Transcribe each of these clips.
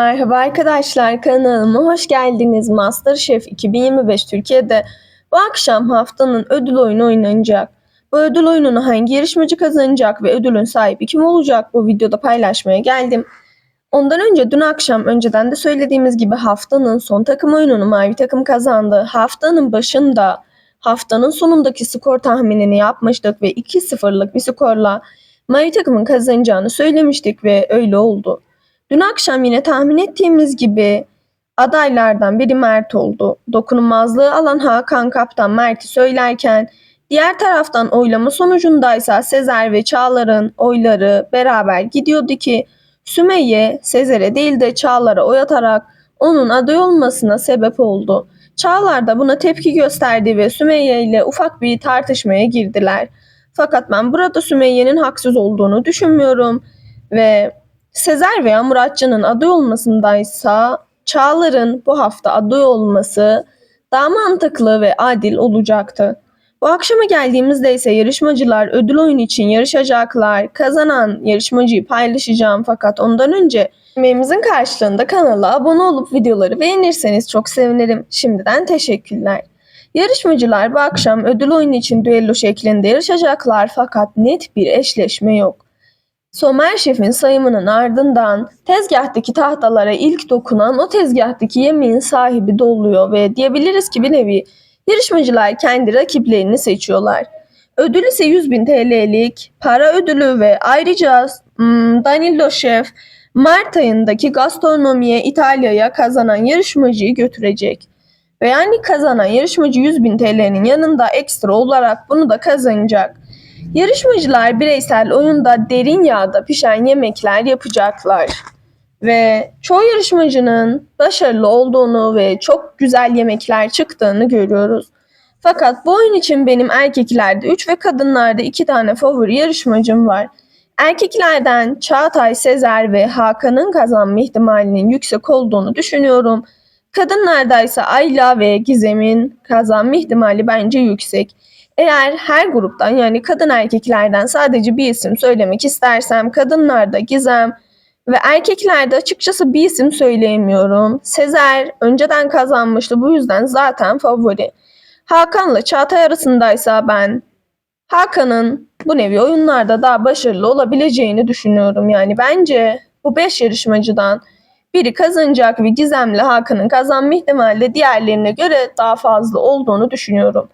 Merhaba arkadaşlar kanalıma hoş geldiniz. Masterchef 2025 Türkiye'de bu akşam haftanın ödül oyunu oynanacak. Bu ödül oyununu hangi yarışmacı kazanacak ve ödülün sahibi kim olacak bu videoda paylaşmaya geldim. Ondan önce dün akşam önceden de söylediğimiz gibi haftanın son takım oyununu mavi takım kazandı. Haftanın başında haftanın sonundaki skor tahminini yapmıştık ve 2-0'lık bir skorla mavi takımın kazanacağını söylemiştik ve öyle oldu. Dün akşam yine tahmin ettiğimiz gibi adaylardan biri Mert oldu. Dokunulmazlığı alan Hakan Kaptan Mert'i söylerken diğer taraftan oylama sonucundaysa Sezer ve Çağlar'ın oyları beraber gidiyordu ki Sümeyye Sezer'e değil de Çağlar'a oy atarak onun aday olmasına sebep oldu. Çağlar da buna tepki gösterdi ve Sümeyye ile ufak bir tartışmaya girdiler. Fakat ben burada Sümeyye'nin haksız olduğunu düşünmüyorum ve Sezer veya Muratcan'ın aday olmasındaysa Çağlar'ın bu hafta aday olması daha mantıklı ve adil olacaktı. Bu akşama geldiğimizde ise yarışmacılar ödül oyunu için yarışacaklar. Kazanan yarışmacıyı paylaşacağım fakat ondan önce emeğimizin karşılığında kanala abone olup videoları beğenirseniz çok sevinirim. Şimdiden teşekkürler. Yarışmacılar bu akşam ödül oyunu için düello şeklinde yarışacaklar fakat net bir eşleşme yok. Somer Şef'in sayımının ardından tezgahtaki tahtalara ilk dokunan o tezgahtaki yemeğin sahibi de oluyor ve diyebiliriz ki bir nevi yarışmacılar kendi rakiplerini seçiyorlar. Ödül ise 100 bin TL'lik para ödülü ve ayrıca hmm, Danilo Şef Mart ayındaki gastronomiye İtalya'ya kazanan yarışmacıyı götürecek. Ve yani kazanan yarışmacı 100 bin TL'nin yanında ekstra olarak bunu da kazanacak. Yarışmacılar bireysel oyunda derin yağda pişen yemekler yapacaklar. Ve çoğu yarışmacının başarılı olduğunu ve çok güzel yemekler çıktığını görüyoruz. Fakat bu oyun için benim erkeklerde 3 ve kadınlarda 2 tane favori yarışmacım var. Erkeklerden Çağatay, Sezer ve Hakan'ın kazanma ihtimalinin yüksek olduğunu düşünüyorum. Kadınlarda ise Ayla ve Gizem'in kazanma ihtimali bence yüksek. Eğer her gruptan yani kadın erkeklerden sadece bir isim söylemek istersem kadınlarda Gizem ve erkeklerde açıkçası bir isim söyleyemiyorum. Sezer önceden kazanmıştı bu yüzden zaten favori. Hakan'la Çağatay arasındaysa ben Hakan'ın bu nevi oyunlarda daha başarılı olabileceğini düşünüyorum. Yani bence bu 5 yarışmacıdan biri kazanacak ve Gizem'le Hakan'ın kazanma ihtimali diğerlerine göre daha fazla olduğunu düşünüyorum.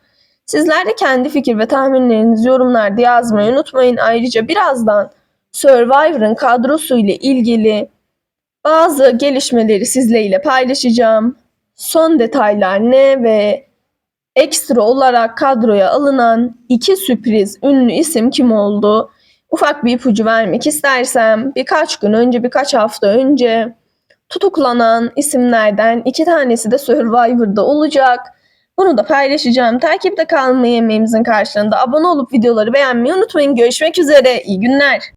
Sizler de kendi fikir ve tahminlerinizi yorumlarda yazmayı unutmayın. Ayrıca birazdan Survivor'ın kadrosu ile ilgili bazı gelişmeleri sizlerle paylaşacağım. Son detaylar ne ve ekstra olarak kadroya alınan iki sürpriz ünlü isim kim oldu? Ufak bir ipucu vermek istersem birkaç gün önce birkaç hafta önce tutuklanan isimlerden iki tanesi de Survivor'da olacak. Bunu da paylaşacağım. Takipte kalmayı emeğimizin karşılığında abone olup videoları beğenmeyi unutmayın. Görüşmek üzere. İyi günler.